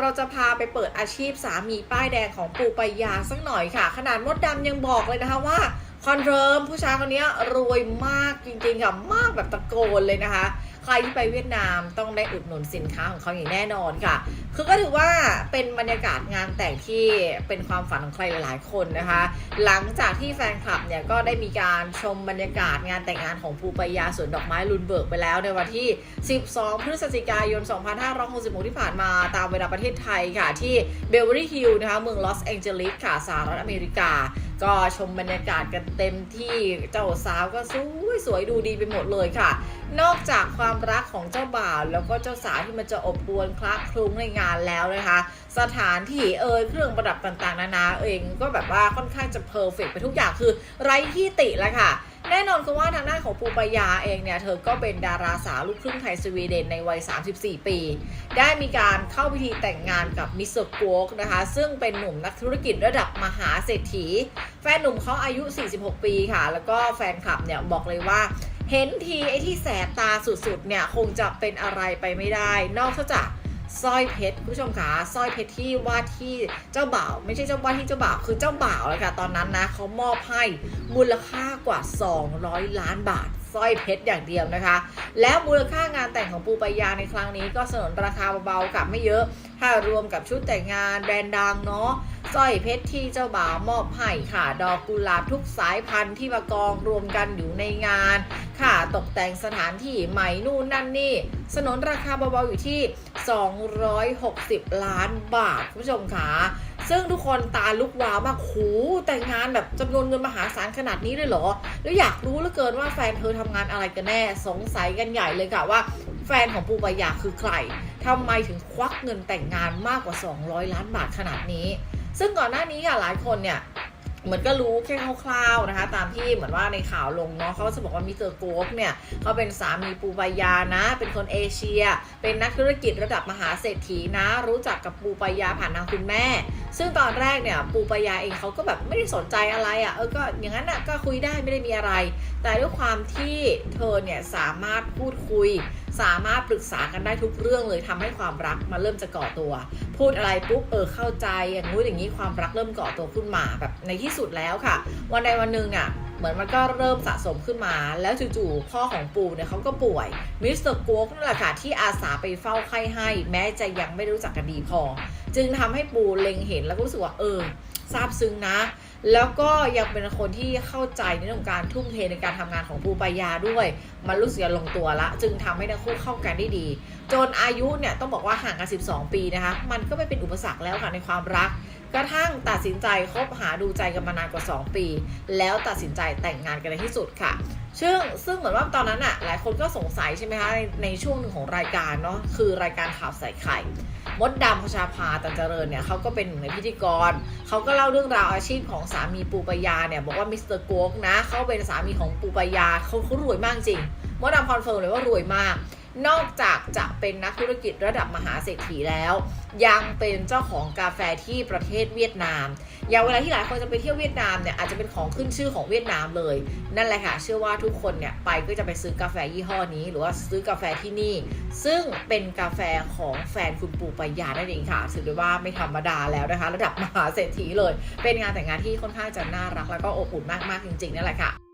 เราจะพาไปเปิดอาชีพสามีป้ายแดงของปูปยาสักหน่อยค่ะ ขนาดมดดำยังบอกเลยนะคะว่าคอนเฟิร์มผู้ชายคนนี้รวยมากจริงๆค่ะมากแบบตะโกนเลยนะคะ ใครที่ไปเวียดนามต้องได้อุดหนุนสินค้าของเขาอย่างแน่นอนค่ะ คือก็ถือว่าเป็นบรรยากาศงานแต่งที่เป็นความฝันของใครหลาย ๆ คนนะคะ หลังจากที่แฟนคลับเนี่ยก็ได้มีการชมบรรยากาศงานแต่งงานของปูปายาสวนดอกไม้ลุนเบิร์กไปแล้วในวันที่ 12 พฤศจิกายน 2566 ที่ผ่านมาตามเวลาประเทศไทยค่ะที่เบลเวอรี่ฮิลล์นะคะเมืองลอสแองเจลิสค่ะสหรัฐอเมริกา ก็ชมบรรยากาศกันเต็มที่เจ้าสาวก็สวยสวยดูดีไปหมดเลยค่ะ นอกจากความรักของเจ้าบ่าวแล้วก็เจ้าสาวที่มันจะอบอวลคละคลุ้งในงานแล้วนะคะ สถานที่เอ่ยเครื่องประดับต่างๆ นานาเองก็แบบว่าค่อนข้างจะเพอร์เฟกไปทุกอย่างคือไร้ที่ติแล้วค่ะ แน่นอนคือว่าทางด้านของปูปยาเองเนี่ย เธอก็เป็นดาราสาวลูกครึ่งไทยสวีเดนในวัย 34 ปี ได้มีการเข้าพิธีแต่งงานกับมิสเตอร์กวกนะคะ ซึ่งเป็นหนุ่มนักธุรกิจระดับมหาเศรษฐี แฟนหนุ่มเขาอายุ 46 ปีค่ะ แล้วก็แฟนคลับเนี่ยบอกเลยว่าเห็นทีไอ้ที่แสบตาสุดๆเนี่ยคงจะเป็นอะไรไปไม่ได้ นอกจาก สร้อยเพชรคุณผู้ชมคะสร้อยเพชรที่ว่าที่เจ้าบ่าวไม่ใช่เจ้าว่าที่เจ้าบ่าวคือเจ้าบ่าวเลยค่ะตอนนั้นนะเขามอบให้มูลค่ากว่า 200 ล้านบาท สร้อยเพชรอย่างเดียวนะคะ แล้วมูลค่างานแต่งของปูปายาในครั้งนี้ก็สนนราคาเบาๆกับไม่เยอะ ถ้ารวมกับชุดแต่งงานแบรนด์ดังเนาะสร้อยเพชรที่เจ้าบ่าวมอบให้ค่ะ ดอกกุหลาบทุกสายพันธุ์ที่มากองรวมกันอยู่ในงาน ค่ะตกแต่งสถานที่ใหม่นู่นนั่นนี่ สนนราคาเบาๆอยู่ที่ 260 ล้านบาทคุณผู้ชมค่ะ ซึ่งทุกคนตาลุกวาวมากโหแต่งงานแบบจำนวนเงินมหาศาลขนาดนี้เลยเหรอ แล้วอยากรู้เหลือเกินว่าแฟนเธอทำงานอะไรกันแน่ สงสัยกันใหญ่เลยค่ะว่า แฟนของปูปายาคือใครทำไมถึงควักเงินแต่งงานมากกว่า 200 ล้านบาทขนาดนี้ ซึ่งก่อนหน้านี้ค่ะหลายคนเนี่ย เหมือนก็รู้แค่คร่าวๆนะคะ ตามที่เหมือนว่าในข่าวลงเนาะเขาก็จะบอกว่ามิสเตอร์โกฟเนี่ยเขาเป็นสามีปูปายานะ เป็นคนเอเชีย เป็นนักธุรกิจระดับมหาเศรษฐีนะ รู้จักกับปูปายาผ่านทางคุณแม่ ซึ่งตอนแรกเนี่ยปูปายาเองเขาก็แบบไม่ได้สนใจอะไรอะ่ะเออก็อย่างนั้นอะก็คุยได้ไม่ได้มีอะไร แต่ด้วยความที่เธอเนี่ยสามารถพูดคุย สามารถปรึกษากันได้ทุกเรื่องเลยทำให้ความรักมาเริ่มจะก่อตัว พูดอะไรปุ๊บเออเข้าใจอย่างงู้นอย่างนี้ความรักเริ่มก่อตัวขึ้นมาแบบในที่สุดแล้วค่ะ วันใดวันหนึ่งเนี่ยเหมือนมันก็เริ่มสะสมขึ้นมาแล้วจู่ๆพ่อของปูเนี่ยเขาก็ป่วยมิสเตอร์โกกนั่นแหละค่ะที่อาสาไปเฝ้าไข้ให้ แม้จะยังไม่รู้จักกันดีพอ จึงทำให้ปูเล็งเห็นแล้วก็รู้สึกว่าเออซาบซึ้งนะ แล้วก็ยังเป็นคนที่เข้าใจในเรื่องการทุ่มเทในการทำงานของปูปายาด้วย มันรู้สึกจะลงตัวละ จึงทำให้ทั้งคู่เข้ากันได้ดี จนอายุเนี่ยต้องบอกว่าห่างกัน 12 ปีนะคะ มันก็ไม่เป็นอุปสรรคแล้วค่ะในความรัก กระทั่งตัดสินใจคบหาดูใจกันมานานกว่า 2 ปี แล้วตัดสินใจแต่งงานกันในที่สุดค่ะ ซึ่งซึ่งเหมือนว่าตอนนั้นอะหลายคนก็สงสัยใช่ไหมคะในในช่วงหนึ่งของรายการเนาะคือรายการข่าวใส่ไข่มดดำพชาภาตันเจริญเนี่ยเขาก็เป็นหนึ่งในพิธีกรเขาก็เล่าเรื่องราวอาชีพของสามีปูปยาเนี่ยบอกว่ามิสเตอร์โกกนะเขาเป็นสามีของปูปยาเขาเขารวยมากจริงมดดำคอนเฟิร์มเลยว่ารวยมาก นอกจากจะเป็นนักธุรกิจระดับมหาเศรษฐีแล้ว ยังเป็นเจ้าของกาแฟที่ประเทศเวียดนาม อย่างเวลาที่หลายคนจะไปเที่ยวเวียดนามเนี่ยอาจจะเป็นของขึ้นชื่อของเวียดนามเลย นั่นแหละค่ะ เชื่อว่าทุกคนเนี่ยไปก็จะไปซื้อกาแฟยี่ห้อนี้ หรือว่าซื้อกาแฟที่นี่ ซึ่งเป็นกาแฟของแฟนคุณปู่ปายานั่นเองค่ะถือได้ว่าไม่ธรรมดาแล้วนะคะ ระดับมหาเศรษฐีเลย เป็นงานแต่งงานที่ค่อนข้างจะน่ารักแล้วก็อบอุ่นมากๆจริงๆนั่นแหละค่ะ